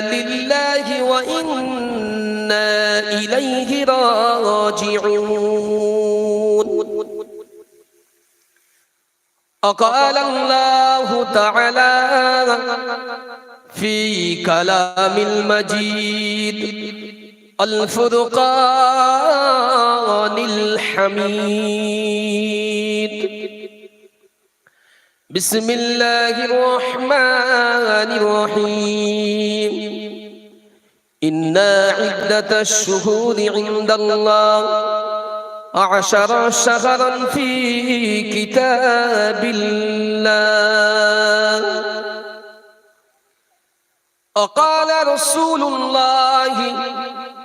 لله وإنا إليه راجعون. وقال الله تعالى في كلام المجيد الفرقان الحميد. بسم الله الرحمن الرحيم. إنا عدة الشهور عند الله عشر شهرا في كتاب الله. وقال رسول الله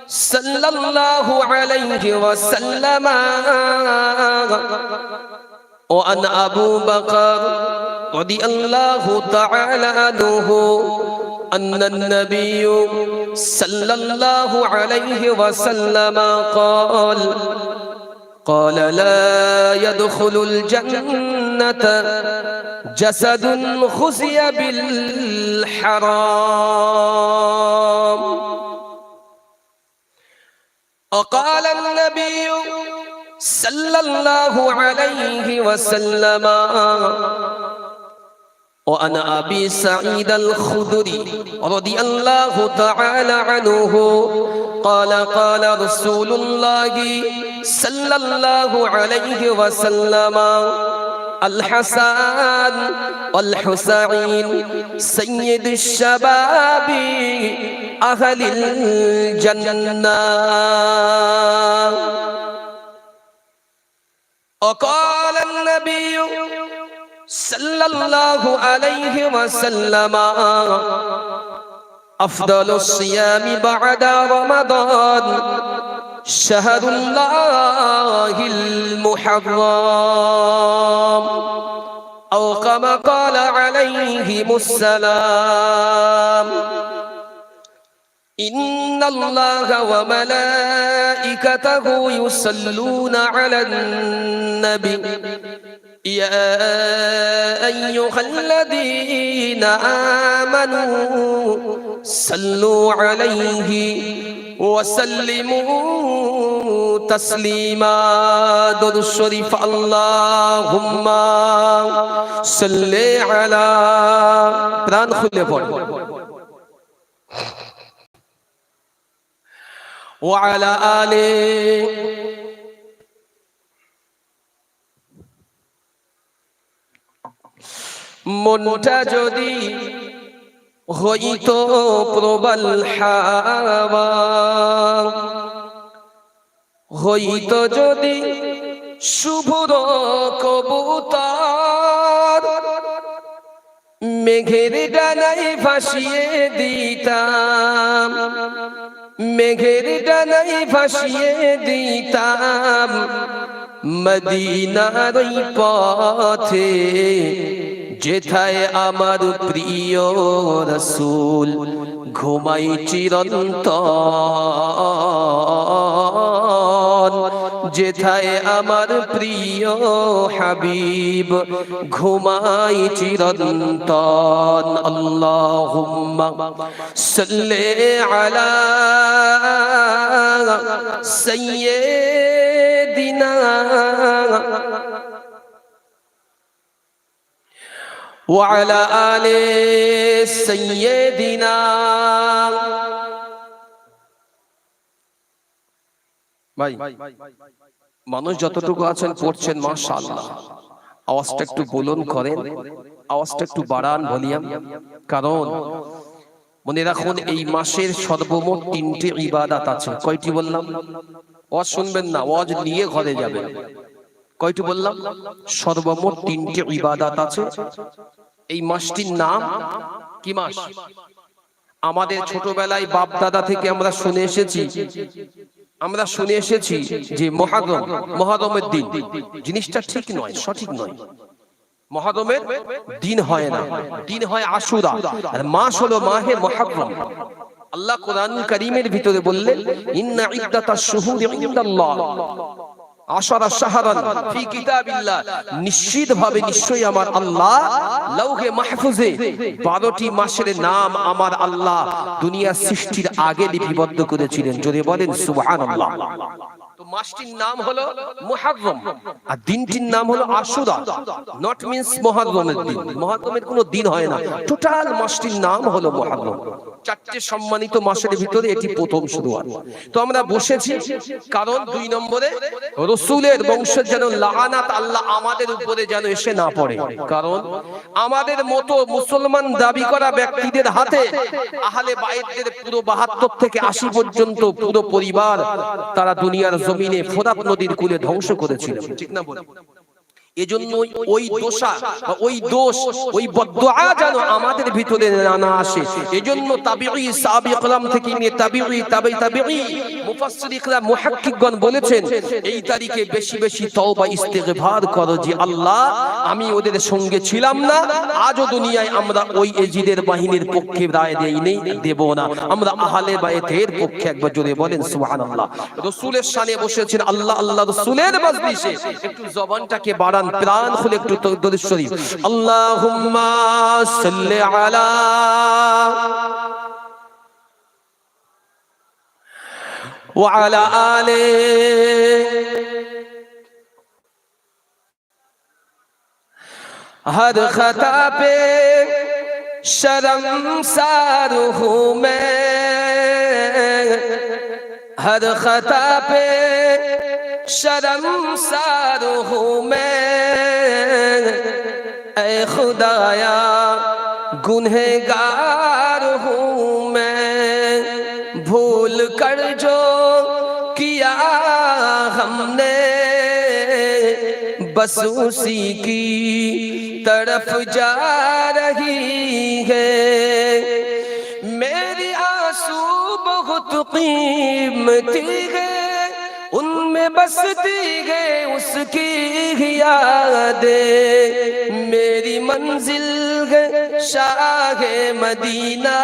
صلى الله عليه وسلم وأن أبو بكر رضي الله تعالى عنه أن النبي صلى الله عليه وسلم قال قال لا يدخل الجنة جسد خزي بالحرام. وقال النبي صلى الله عليه وسلم. وعن أبي سعيد الخدري رضي الله تعالى عنه. قال قال رسول الله صلى الله عليه وسلم الحسن والحسين سيد الشباب أهل الجنة. وقال النبي صلى الله عليه وسلم أفضل الصيام بعد رمضان شهر الله المحرم. أو كما قال عليهم السلام إن الله وملائكته يصلون على النبي يا أيها الذين آمنوا صلوا عليه وسلموا تسليما در الشريف اللهم صل على প্রাণ খুলে পড় وعلى آله মনটা যদি হইত প্রবল হাওয়া হইত যদি শুভর কবুতর মেঘের ডানায় ভাসিয়ে দিতাম মেঘের ডানাই ভাসিয়ে দিতাম। মদিনার ওই পথে যেথায় আমার প্রিয় রসুল ঘুমাই চিরন্তন। যেথায় আমার প্রিয় হাবিব ঘুমাই চিরন্তন আল্লাহুম্মা সাল্লি আলা সাইয়্যিদিনা وعلى آل سيدنا ভাই, মানুষ যতটুকু আছেন পড়ছেন মাশাআল্লাহ। আওয়াজটা একটু বলুন করেন, আওয়াজটা একটু বাড়ান ভলিউম। কারণ মনে রাখুন, এই মাসের সর্বমোট তিনটি ইবাদাত আছে। কয়টি বললাম? ওয়াজ শুনবেন না, ওয়াজ নিয়ে ঘরে যাবেন। কয়টি বললাম? সর্বমোট তিনটি ইবাদাত আছে। এই মাসটির নাম কি মাস? আমাদের ছোটবেলায় বাপ দাদা থেকে আমরা শুনে এসেছি আমরা শুনে এসেছি যে মহাদম মহাদমের দিন। জিনিসটা ঠিক নয়, সঠিক নয়। মহাদমের দিন হয় না। দিন হয় আশুরা। আর মাস হলো মাহে মহাক্রম আল্লাহ কোরআন করিমের ভিতরে বললেন, ইন্না ইদ্দাতা শুহুর ইনদাল্লাহ। আশারা শাহরান ফি কিতাবিল্লাহ। নিশ্চিতভাবে নিশ্চয়ই আমার আল্লাহ লৌহে মাহফুজে 12টি মাসের নাম আমার আল্লাহ দুনিয়া সৃষ্টির আগে লিপিবদ্ধ করেছিলেন। যদি বলেন সুবহানাল্লাহ। মাসটির নাম হলো আর দিনটির নাম হলো আশুরা। নট মিন্স দিন। কোনো দিন হয় না। টোটাল মাসটির নাম হলো সম্মানিত মাসের ভিতরে এটি প্রথম শুরুয়াত। তো আমরা বসেছি, কারণ দুই নম্বরে, রসুলের বংশের যেন লাগানাত আল্লাহ আমাদের উপরে যেন এসে না পড়ে। কারণ আমাদের মতো মুসলমান দাবি করা ব্যক্তিদের হাতে আহলে পুরো বাহাত্তর থেকে আশি পর্যন্ত পুরো পরিবার তারা দুনিয়ার জমিনে ফোরাত নদীর কুলে ধ্বংস করেছিল। ঠিক না বলে। এজন্য ওই দোষা ওই দোষ ওই যেন আমাদের ভিতরে না আসে। এজন্য তাবিঈ সাহাবীকরাম থেকে নিয়ে তাবিঈ তাবিঈ তাবিঈ মুফাসসিরিকরা মুহাক্কিকগণ বলেছেন এই তারিখে বেশি বেশি তওবা ইস্তিগফার করো যে আল্লাহ। আমি ওদের সঙ্গে ছিলাম না আজও দুনিয়ায় আমরা ওই এজিদের বাহিনীর পক্ষে রায় দেই নেই দেব না। আমরা আহলে বাইতের পক্ষে একবার জোরে বলেন সুবহানাল্লাহ। রাসূলের শানে বসেছেন আল্লাহ আল্লাহ রাসূলের মজলিসে। একটু জবানটাকে বাড়ান প্রাণ খুলে একটু দরুদ শরীফ। আল্লাহুম্মা সাল্লি আলা وعلى آله ہر خطا پہ شرم سار ہوں میں ہر خطا پہ شرم سار ہوں میں۔ اے خدایا گنہ گار ہوں میں۔ بھول کر جو کیا ہم نے، بس اسی کی طرف جا رہی ہے۔ میری آنسو بہت قیمتی ہے۔ उनमें बसती है उसकी ही यादें मेरी मंजिल है शाह मदीना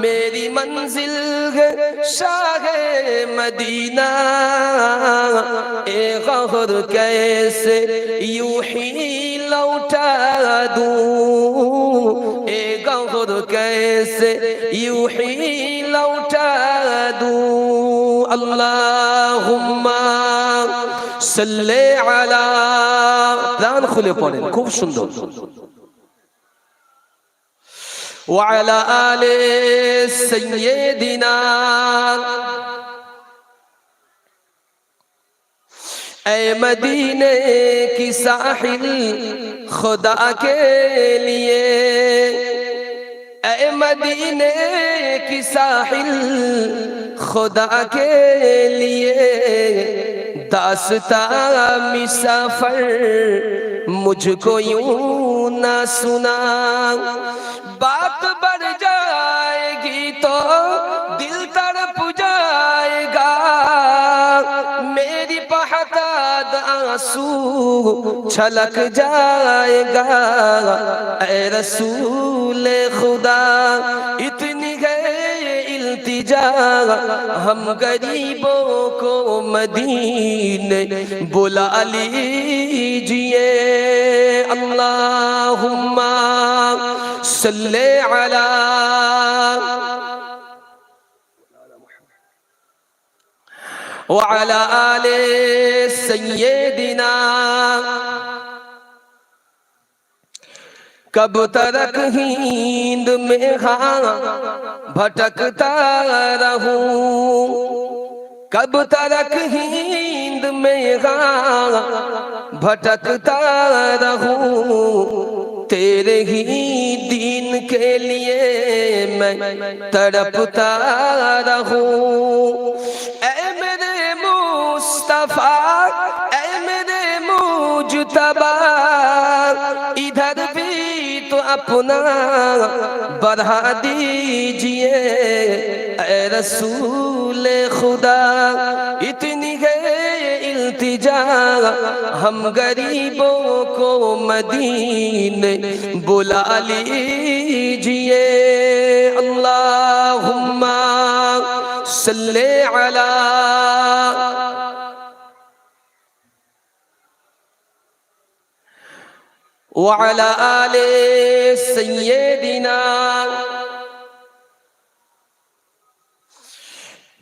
मेरी मंजिल है शाह मदीना ए गौर कैसे यूं ही लौटा दूं ए गौर कैसे यूं ही लौटा दूं اللهم صل على ذان خلي পড়েন খুব সুন্দর। وعلى آل سيدنا اے مدینے کی ساحل خدا کے لیے اے مدینے کی ساحل خدا کے لیے داستا مسافر مجھ کو یوں نہ سنا۔ بات بڑھ جائے گی تو دل تڑپ جائے گا۔ میری بہتاد آنسو چھلک جائے گا۔ اے رسول خدا ہم غریبوں کو مدینے بلا لیجئے اللہم صلی علی وعلى آل سيدنا کب ترک ہیند میں ہاں بھٹکتا رہوں؟ کب ترک ہیند میں ہاں بھٹکتا رہوں؟ تیرے ہی دین کے لیے میں تڑپتا رہوں۔ اے میرے مصطفیٰ، اے میرے مجتبہ अपना बढ़ा दीजिए ऐ रसूल खुदा इतनी है इल्तिजा हम गरीबों को मदीने बुला लीजिए अल्लाहुम्मा सल्ले अला وعلى آل سيدنا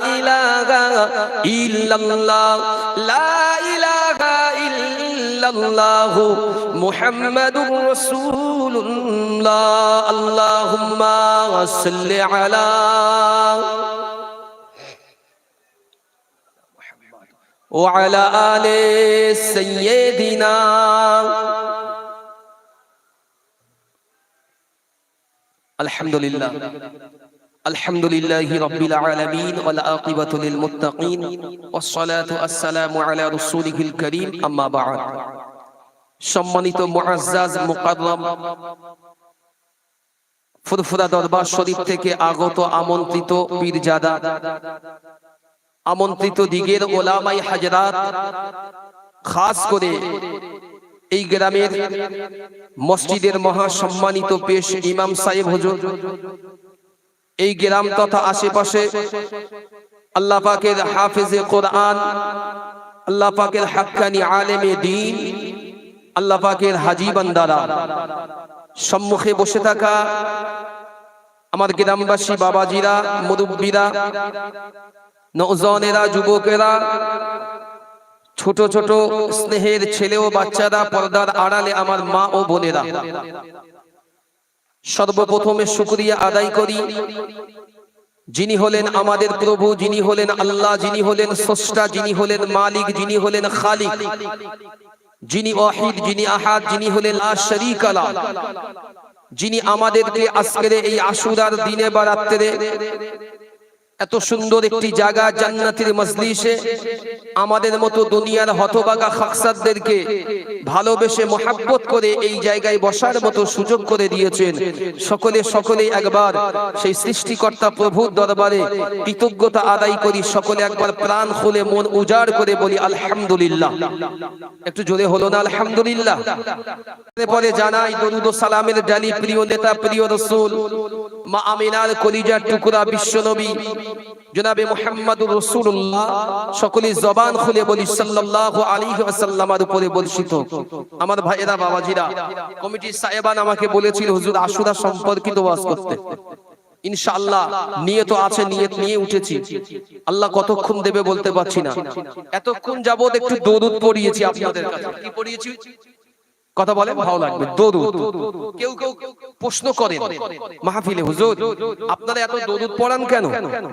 إله إلا الله لا إله إلا الله محمد رسول الله اللهم صل على وعلى آل سيدنا الحمد لله. الحمد لله رب العالمين والعاقبة للمتقين والصلاة والسلام على رسوله الكريم أما بعد সম্মানিত মুআজ্জাজ মুকাররম ফুরফুরা দরবার শরীফ থেকে আগত আমন্ত্রিত পীরজাদা আমন্ত্রিত দিগের ওলামাই হাজরাত খাস করে এই গ্রামের মসজিদের মহা সম্মানিত পেশ ইমাম সাহেব হুজুর এই গ্রাম তথা আশেপাশে আল্লাহ পাকের হাফেজে কোরআন, আল্লাহ পাকের হাক্কানি আলেমে দিন, আল্লাহ পাকের হাজি বান্দারা সম্মুখে বসে থাকা আমার গ্রামবাসী বাবাজিরা, মুরব্বীরা নজনেরা যুবকেরা, ছোট ছোট স্নেহের ছেলে ও বাচ্চারা পর্দার আড়ালে আমার মা ও বোনেরা। সর্বপ্রথমে শুক্রিয়া আদায় করি। যিনি হলেন আমাদের প্রভু, যিনি হলেন আল্লাহ, যিনি হলেন স্রষ্টা, যিনি হলেন মালিক, যিনি হলেন খালিক, যিনি ওয়াহিদ, যিনি আহাদ, যিনি হলেন লা শারীকা লা যিনি আমাদেরকে আজকের এই আশুরার দিনে বা রাত্রে এত সুন্দর একটি জায়গা জান্নাতের মজলিসে আমাদের মতো দুনিয়ার হতবাগা খাকসাদদেরকে ভালোবেসে মোহাব্বত করে এই জায়গায় বসার মতো সুযোগ করে দিয়েছেন। সকলে সকলে একবার সেই সৃষ্টিকর্তা প্রভুর দরবারে কৃতজ্ঞতা আদায় করি, সকলে একবার প্রাণ খুলে মন উজাড় করে বলি, আলহামদুলিল্লাহ। একটু জোরে হলো না, আলহামদুলিল্লাহ। পরে জানাই, দরুদ সালামের ডালি প্রিয় নেতা, প্রিয় রসুল। মা আমিনার কলিজার টুকরা বিশ্বনবী জনাবে মুহাম্মদুর রাসূলুল্লাহ সকলে জবান খুলে বলি, সাল্লাল্লাহু আলাইহি ওয়াসাল্লামের উপরে বর্ষিত। আমার ভাইয়েরা, বাবাজিরা, কমিটির সাহেবান আমাকে বলেছিল, হুজুর, আশুরা সম্পর্কিত ওয়াজ করতে। ইনশাআল্লাহ, নিয়ত আছে, নিয়ত নিয়ে উঠেছি। আল্লাহ কতক্ষণ দেবে বলতে পারছি না। এতক্ষণ যাবত একটু দরুদ পড়িয়েছি আপনাদের কাছে। কি পড়িয়েছি? কথা বলে ভালো লাগবে। দরুদ। কেউ কেউ প্রশ্ন করেন মাহফিলে হুজুর আপনারা এত দরুদ পড়ান কেন?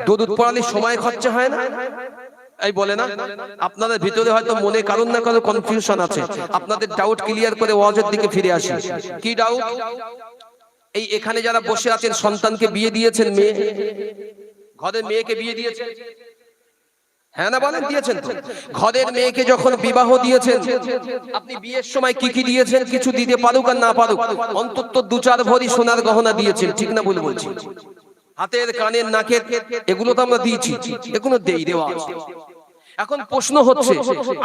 দরুদ পড়ালে সময় খরচা হয় না? এই বলে না আপনাদের ভিতরে হয়তো মনে কারণ না কারও কনফিউশন আছে। আপনাদের ডাউট ক্লিয়ার করে ওয়াজের দিকে ফিরে আসি। কি ডাউট এই এখানে যারা বসে আছেন সন্তানকে বিয়ে দিয়েছেন মেয়ে ঘরের মেয়েকে বিয়ে দিয়েছেন। হ্যাঁ না বলেন দিয়েছেন তো। ঘরের মেয়েকে যখন বিবাহ দিয়েছেন আপনি বিয়ের সময় কি কি দিয়েছেন? কিছু দিতে পারুক আর না পারুক? অন্তত দু চার ভরি সোনার গহনা দিয়েছেন ঠিক না বলে বলছি? হাতের কানের নাকের এগুলো তো আমরা দিয়েছি এগুলো দেই দেওয়া এখন প্রশ্ন হচ্ছে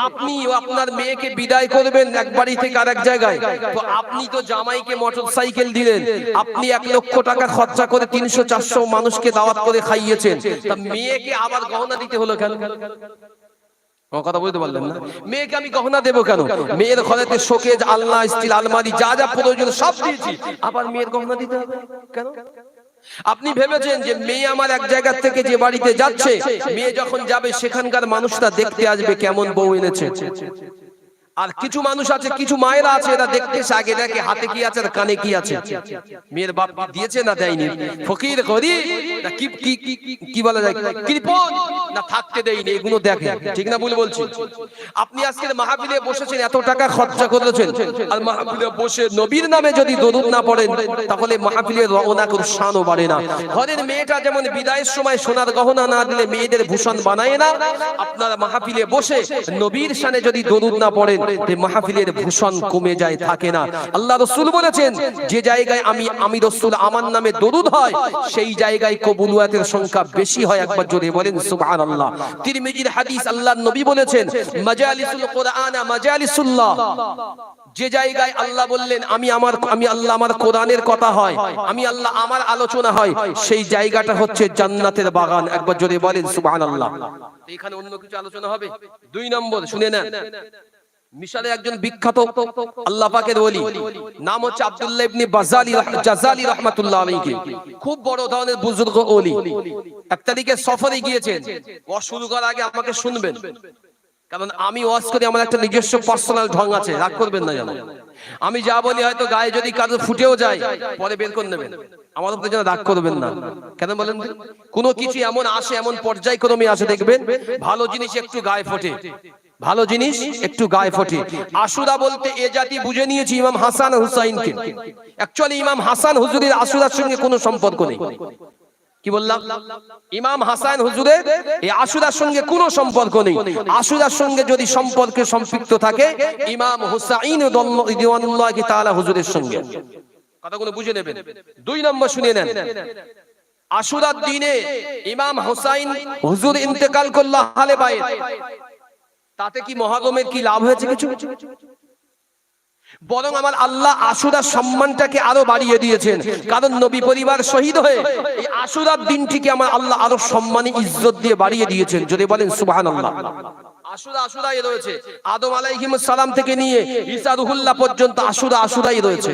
আপনি আপনার মেয়েকে বিদায় করবেন এক বাড়ি থেকে আরেক জায়গায়। তো আপনি তো জামাইকে মোটর সাইকেল দিলেন। আপনি এক লক্ষ টাকা খরচা করে তিনশো চারশো মানুষকে দাওয়াত করে খাইয়েছেন। তা মেয়েকে আবার গহনা দিতে হলো কেন কথা বলতে পারলেন না। মেয়েকে আমি গহনা দেবো কেন? মেয়ের ঘরেতে শোকেজ আলনা স্টিল আলমারি যা যা প্রয়োজন সব দিয়েছি। আবার মেয়ের গহনা দিতে হবে কেন? আপনি ভেবেছেন যে মেয়ে আমার এক জায়গা থেকে যে বাড়িতে যাচ্ছে, মেয়ে যখন যাবে সেখানকার মানুষটা দেখতে আসবে কেমন বউ এনেছে। আর কিছু মানুষ আছে, কিছু মায়েরা আছে, এরা দেখতে আগে দেখে হাতে কি আছে, আর কানে কি আছে। মেয়ের বাপ দিয়েছে না দেয়নি? ফকির, গরিব, না কি কি কি বলা যায়? কৃপণ, না থাকতে দেয়নি, এগুলো দেখে। ঠিক না বলে বলছি? আপনি আজকের মাহফিলে বসেছেন, এত টাকা খরচা করেছেন। আর মাহফিলে বসে নবীর নামে যদি দরুদ না পড়েন, তাহলে মাহফিলের রওনাক শানও বাড়ে না। ঘরের মেয়েটা যেমন বিদায়ের সময় সোনার গহনা না দিলে মেয়েদের ভূষণ বানায় না, আপনারা মাহফিলে বসে নবীর শানে যদি দরুদ না পড়েন তে মাহফিলের ভূষণ কমে যায়, থাকে না। আল্লাহ রসুল বলেছেন, যে জায়গায় আমি আমি রসুল আমার নামে দরুদ হয়, সেই জায়গায় কবুলিয়াতের সংখ্যা বেশি হয়। একবার জোরে বলেন, সুবহানাল্লাহ। তিরমিজির হাদিস আল্লাহর নবী বলেছেন, মাজালিসুল কোরআন মাজালিসুল্লাহ। যে জায়গায় আল্লাহ বললেন, আমি আমার, আমি আল্লাহ আমার কোরআনের কথা হয়, আমি আল্লাহ আমার আলোচনা হয়, সেই জায়গাটা হচ্ছে জান্নাতের বাগান। একবার জোরে বলেন, সুবহানাল্লাহ। এখানে অন্য কিছু আলোচনা হবে? দুই নম্বর, শুনে নেন। মিশালে একজন বিখ্যাত আল্লাহ পাকের ওলি। নাম হচ্ছে আব্দুল্লাহ ইবনে বাজালি জাজালি রাহমাতুল্লাহ আলাইহি। খুব বড় ধরনের বুজুর্গ ওলি। এক তারিখে সফরে গিয়েছেন। ও শুরু করার আগে আমাকে শুনবেন। কারণ আমি ওয়াজ করি আমার একটা নিজস্ব পার্সোনাল ঢং আছে। রাগ করবেন না জানো আমি যা বলি হয়তো গায়ে যদি কারও ফুটেও যায় পরে বের করে নেবেন। আমার উপরে যেন রাগ করবেন না। কেন বলেন কোনো কিছু এমন আসে এমন পর্যায়ক্রমে আসে দেখবেন ভালো জিনিস একটু গায়ে ফোটে। ভালো জিনিস, একটু গায়ে ফোটে। আশুরা বলতে এ জাতি বুঝে নিয়েছি ইমাম হাসান হুসাইনকে। অ্যাকচুয়ালি ইমাম হাসান হুজুরের আশুরার সঙ্গে কোনো সম্পর্ক নেই। কি বললাম? ইমাম হাসান হুজুরের এই আশুরার সঙ্গে কোনো সম্পর্ক নেই। আশুরার সঙ্গে যদি সম্পর্কে সম্পৃক্ত থাকে, ইমাম হুসাইন দিওয়ানুল্লাহ তাআলা হুজুরের সঙ্গে। কথাগুলো বুঝে নেবেন। দুই নম্বর শুনে নেন। আশুরার দিনে ইমাম হুসাইন হুজুর ইন্তেকাল করল হালে বাইর তাতে কি মহাগমের কি লাভ হয়েছে কিছু? বরং আমার আল্লাহ আশুরার সম্মানটাকে আরও বাড়িয়ে দিয়েছেন। কারণ নবী পরিবার শহীদ হয়ে এই আশুরার দিনটিকে আমার আল্লাহ আরও সম্মানী ইজ্জত দিয়ে বাড়িয়ে দিয়েছেন। যদি বলেন সুবহানাল্লাহ। আশুরা আশুরাই রয়েছে। আদম আলাইহিস সালাম থেকে নিয়ে ঈসা রুহুল্লাহ পর্যন্ত আশুরা আশুরাই রয়েছে।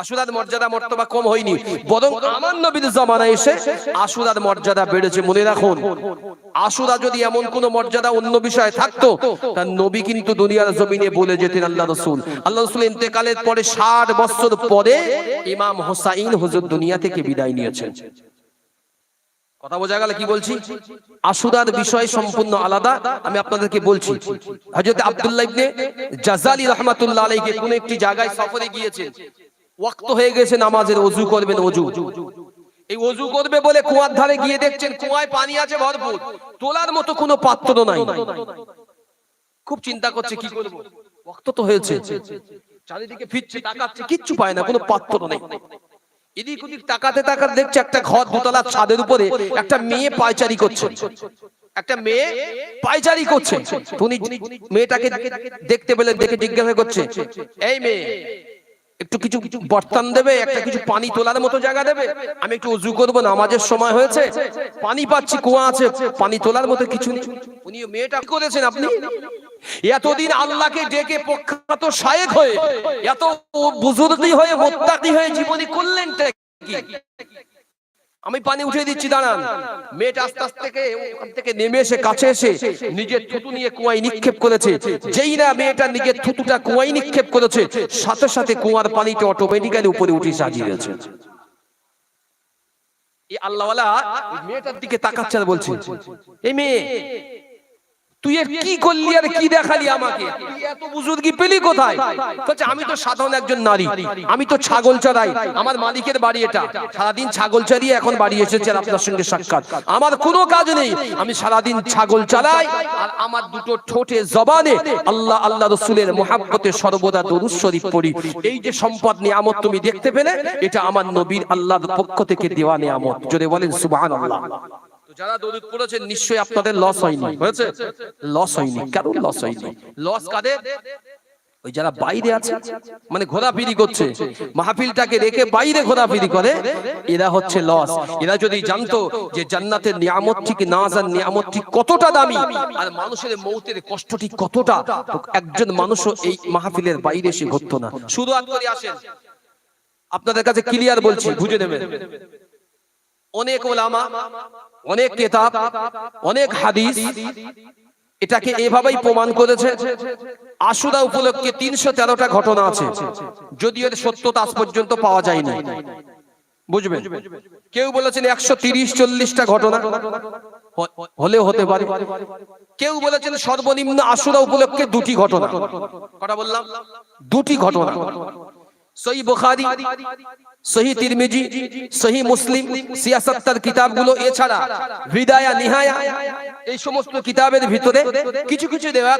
আশুরার মর্যাদা মর্তবা কম হয়নি। বরং আমার নবীর জামানায় এসে আশুরার মর্যাদা বেড়েছে মনে রাখুন। আশুরা যদি এমন কোন মর্যাদা অন্য বিষয়ে থাকতো, তার নবী কিন্তু দুনিয়ার জমিনে বলে যেতেন আল্লাহ রসুল। আল্লাহ রসুল ইন্তেকালের পরে ষাট বছর পরে ইমাম হোসাইন হুজুর দুনিয়া থেকে বিদায় নিয়েছেন। কথা বোঝা গেল কি বলছি? আশুরার বিষয় সম্পূর্ণ আলাদা, আমি আপনাদেরকে বলছি। হযরত আব্দুল্লাহ ইবনে জাজালি রাহমাতুল্লাহ আলাইহি কোন একটি জায়গায় সফরে গিয়েছেন। ওয়াক্ত হয়ে গেছে নামাজের ওযু করবেন ওযু। এই ওযু করবে বলে কুয়ার ধারে গিয়ে দেখছেন কুয়ায় পানি আছে ভরপুর। তোলার মতো কোনো পাত্র নাই। খুব চিন্তা করছে, কি করব? ওয়াক্ত তো হয়েছে। চারিদিকে ফিরছে, তাকাচ্ছে, কিচ্ছু পায় না, কোনো পাত্র নেই। এদিক ওদিক তাকাতে তাকাতে দেখছে একটা ঘর দোতলা ছাদের উপরে একটা মেয়ে পায়চারি করছে। একটা মেয়ে পায়চারি করছে। উনি মেয়েটাকে দেখতে পেলে দেখে জিজ্ঞাসা করছে, এই মেয়ে একটু কিছু কিছু বর্তান দেবে, একটা কিছু পানি তোলার মতো জায়গা দেবে। আমি একটু উজু করব, নামাজের সময় হয়েছে। পানি পাচ্ছি, কুয়া আছে, পানি তোলার মতো কিছু নেই। উনি মেয়েটা করেছেন আপনি? এতদিন আল্লাহকে ডেকে প্রখ্যাত শায়েক হয়ে, এত বুজুর্গি হয়ে, মোত্তাকি হয়ে জীবনী করলেন কি? আমি পানি উঠে দিচ্ছি, দাঁড়ান। মেয়েটা আস্তে আস্তে থেকে ওখান থেকে নেমে এসে কাছে এসে নিজের থুতু নিয়ে কুয়ায় নিক্ষেপ করেছে। যেই না মেয়েটা নিজের থুতুটা কুয়ায় নিক্ষেপ করেছে, সাথে সাথে কুয়ার পানিটা অটোমেটিক্যালি উপরে উঠে সাজিয়ে দিয়েছে। এই আল্লাহওয়ালা মেয়েটার দিকে তাকাচ্ছে আর বলছে, এই মেয়ে তুই কি করলি কি দেখালি আমাকে? আমি তো সাধারণ একজন নারী। আমি তো ছাগল চড়াই। আমার মালিকের বাড়ি এটা। সারাদিন ছাগল চড়িয়ে এখন বাড়ি এসেছে আপনার সঙ্গে সাক্ষাৎ। আমার কোনো কাজ নেই। আমি সারাদিন ছাগল চালাই আর আমার দুটো ঠোঁটে জবানে আল্লাহ আল্লাহ রসুলের মোহাব্বতে সর্বদা দরুদ শরীফ পড়ি। এই যে সম্পদ, নিয়ামত তুমি দেখতে পেলে, এটা আমার নবীর আল্লাহর পক্ষ থেকে দেওয়া নিয়ামত। যদি বলেন, সুবহানাল্লাহ। যারা দরুদ পড়েছেন নিশ্চয়ই আপনাদের লস হয়নি। হয়েছে? লস হয়নি। কারণ লস হয়নি? লস কাদের? ওই যারা বাইরে আছে মানে ঘোরাফিরি করছে। মাহফিলটাকে রেখে বাইরে ঘোরাফিরি করে এরা হচ্ছে লস এরা যদি জানতো যে জান্নাতের নিয়ামত ঠিক নাজার নিয়ামত ঠিক কতটা দামি? আর মানুষের মৌতের কষ্ট ঠিক কতটা? একজন মানুষও এই মাহফিলের বাইরে এসে ঘটতো না। শুধু করে আসেন। আপনাদের কাছে ক্লিয়ার বলছি বুঝে নেবেন। অনেক ওলামা অনেক কেতাব অনেক হাদিস এটাকে এভাবেই প্রমাণ করেছে। আশুরা উপলক্ষে তিনশো তেরোটা ঘটনা আছে। যদিও এর সত্যতা আজ পর্যন্ত পাওয়া যায়নি। বুঝবেন? কেউ বলেছেন একশো তিরিশ চল্লিশটা ঘটনা হলেও হতে পারে। কেউ বলেছেন সর্বনিম্ন আশুরা উপলক্ষে দুটি ঘটনা। কটা বললাম? দুটি ঘটনা। সহি বুখারী সহি তিরমিজি সহি মুসলিম এছাড়া হৃদয়া নিহায়া এই সমস্ত কিতাবের ভিতরে কিছু কিছু দেওয়া